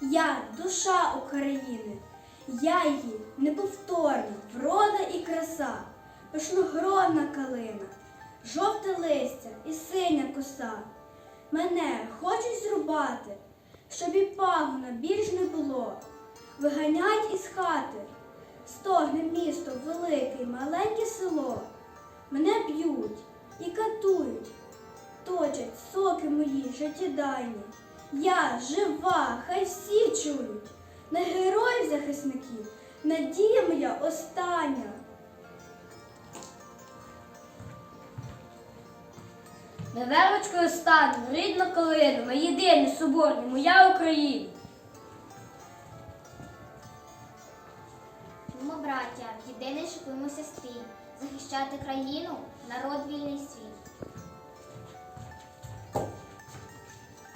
Я душа України, я її неповторна, врода і краса, пишногронна калина, жовте листя і синя коса. Мене хочуть зрубати, щоб і пагона більш не було. Виганять із хати, стогне місто велике, маленьке село. Мене б'ють і катують, точать соки мої життєдайні. Я жива, хай всі чують. На героїв захисників надія моя остання. Ми вервочкою станемо, рідна калина, ми єдині, соборні, моя Україна. Ми, браття, єдине шикуємося стрій, захищати країну, народ вільний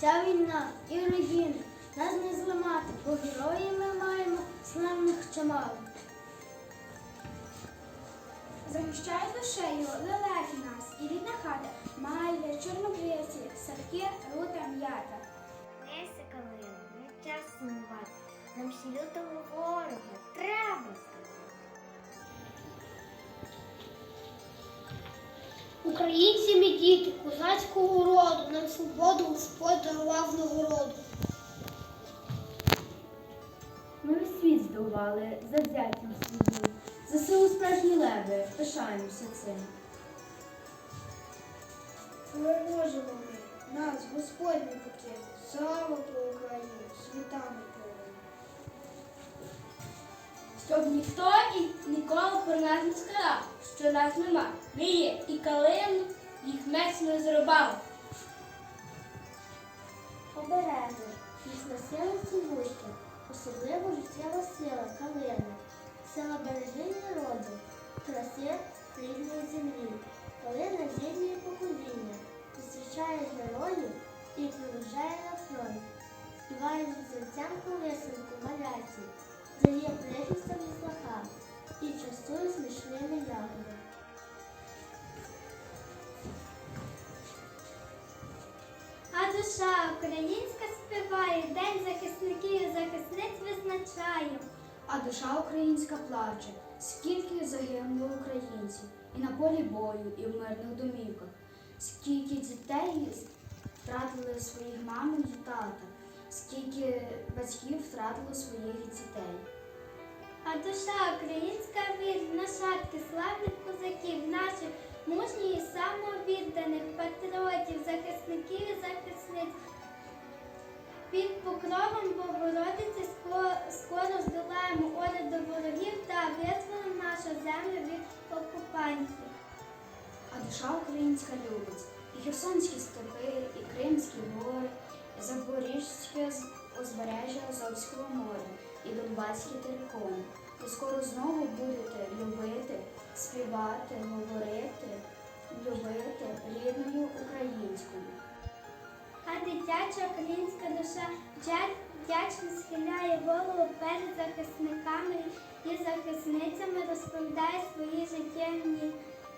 Ця війна і руїни нас не зламати, бо герої ми маємо славних чимало. Заміщає душею лелеки нас і рідна хата, мальви, чорнобривці, садки, рута, м'ята. Українці ми діти, козацького роду, нам свободу Господь дарував нагороду. Ми весь світ здолали завзяттям свою. За силу справжні леви, пишаємося цим. Переможемо ми, нас Господь не покине. Слава про Україну, світами повинен. Щоб ніхто і ніколи про нас не сказав, що нас нема. Ми є і їх мець не зрубав. Обережно, після сили цілуща, особливо життєва сила калини, сила береження роду, краси рідної землі, калина з'єднує покоління, зустрічає героїв і проведжає на фронт, співає серцям колесенку маляці, дає прихисток і слаха і частує смачними ягодами. Душа українська співає, День захисників і захисниць визначає. А душа українська плаче, скільки загинуло українців і на полі бою, і в мирних домівках, скільки дітей втратили своїх мам і тата, скільки батьків втратили своїх дітей. А душа українська від нащадки славних козаків, наших самовідданих патріотів, захисників і захисниць. Під покровом Богородиці скоро, здолаємо орду ворогів та визволимо нашу землю від окупантів. А душа українська любить і Херсонські степи, і Кримські гори, і Запорізьке узбережжя Азовського моря, і Донбаські терикони. Ви скоро знову будете любити, співати, говорити, любити рідною українською. А дитяча українська душа вдя- вдячно схиляє голову перед захисниками і захисницями, розповідає свої життєві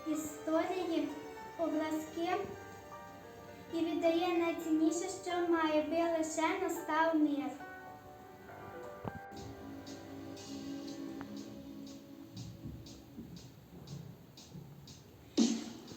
історії, образки і віддає найцінніше, що має, би лише настав мир.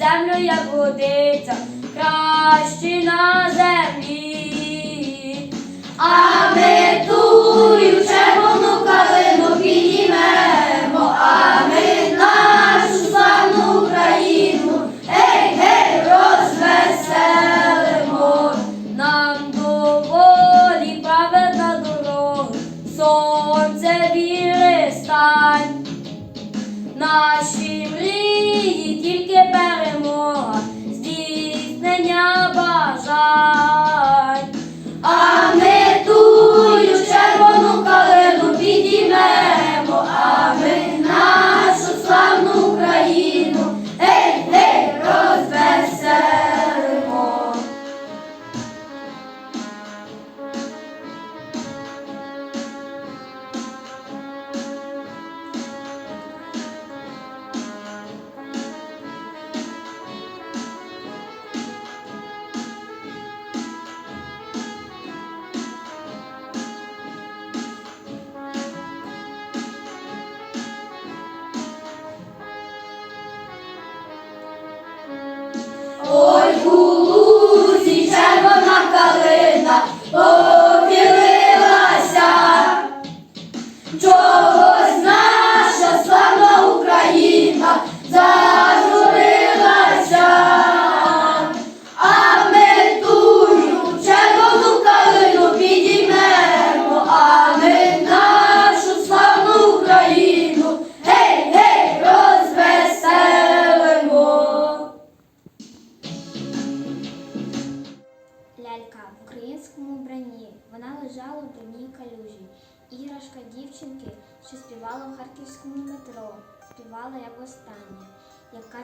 землю, як годиться, краще на землі. А ми тую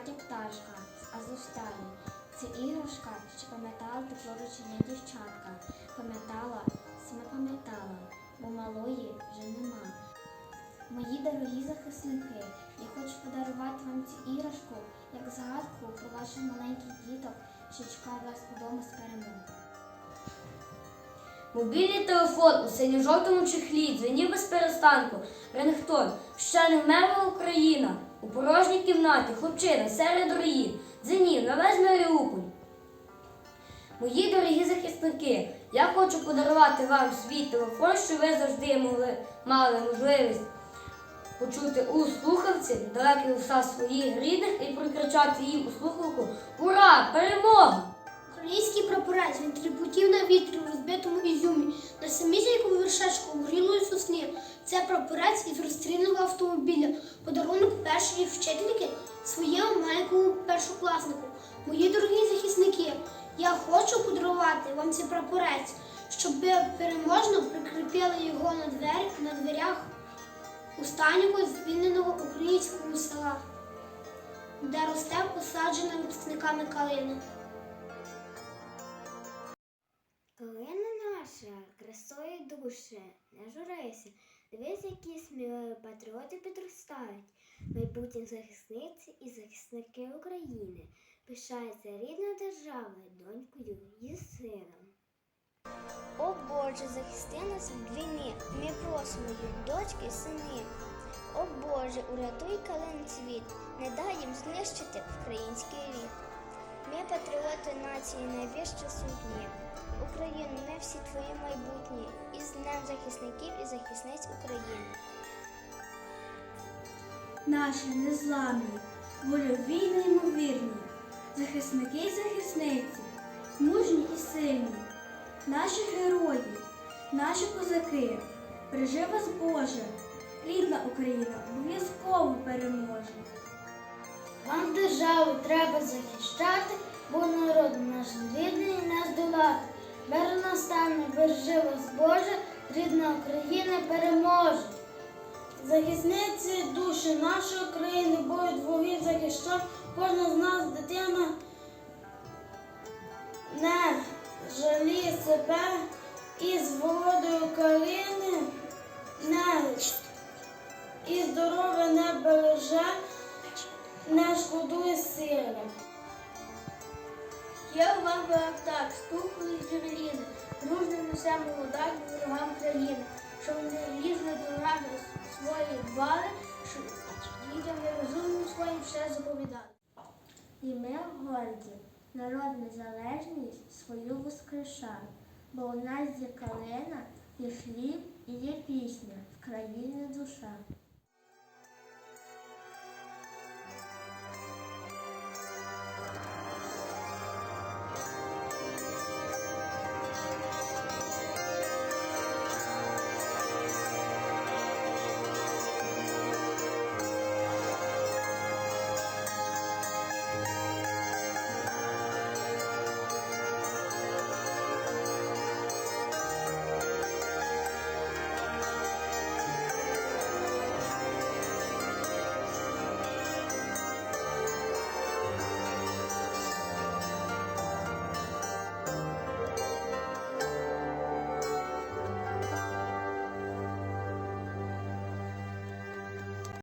Катя Пташка з Азовсталі. Це іграшка, що пам'ятала тепло ручення дівчатка, пам'ятала, саме пам'ятала, бо малої вже нема. Мої дорогі захисники, я хочу подарувати вам цю іграшку як згадку про ваших маленьких діток, що чекають вас вдома з перемоги. Мобільний телефон у синьо-жовтому чехлі дзвенів без перестанку. Рингтон. Ще не вмерла Україна. У порожній кімнаті хлопчина серед руїн. Дзвенів на весь Маріуполь. Мої дорогі захисники, я хочу подарувати вам свій телефон, щоб ви завжди могли мали можливість почути у слухавці далекий уста своїх рідних і прокричати їм у слухавку Ура! Перемога! Український прапорець він тріпотів на вітрі в розбитому ізюмі, на самісінькому вершечку горілої сосни. Це прапорець із розстріляного автомобіля, подарунок першої вчительки своєму маленькому першокласнику. Мої дорогі захисники, я хочу подарувати вам цей прапорець, щоб ви переможно прикріпили його на двері на дверях останнього звільненого українського села, де росте посаджена випускниками калина. Калина наша, красою душе, не журися, дивись, які сміливі патріоти підростають, майбутні захисниці і захисники України. Пишається рідна держава донькою і сином. О Боже, захисти нас від війни, ми просимо їх, дочки сини. О Боже, урятуй калин світ, не дай їм знищити український рід. Ми патріоти нації найвище сутні. Україну, ми всі твої майбутні, і з Днем захисників і захисниць України. Наші незламні, вольові й неймовірні, захисники й захисниці, мужні і сильні, наші герої, наші козаки, бережи вас Боже, рідна Україна обов'язково переможе. Вам державу треба захищати, бо народ наш настане, бережи Боже, рідна Україна переможе. Захисниці душі нашої країни боють ворогів захищав, кожна з нас дитина не жаліє себе і з володою калини не і здоров'я не береже не шкодує сили. У вам так, стукали джевеліни, дружно несемо удар ворогам країни, щоб не лізли до нас свої двори, щоб дітям нерозумним своїм все заповідали. І ми горді, народ незалежність свою воскрешав, бо у нас є калина, є хліб і є пісня в країні душа.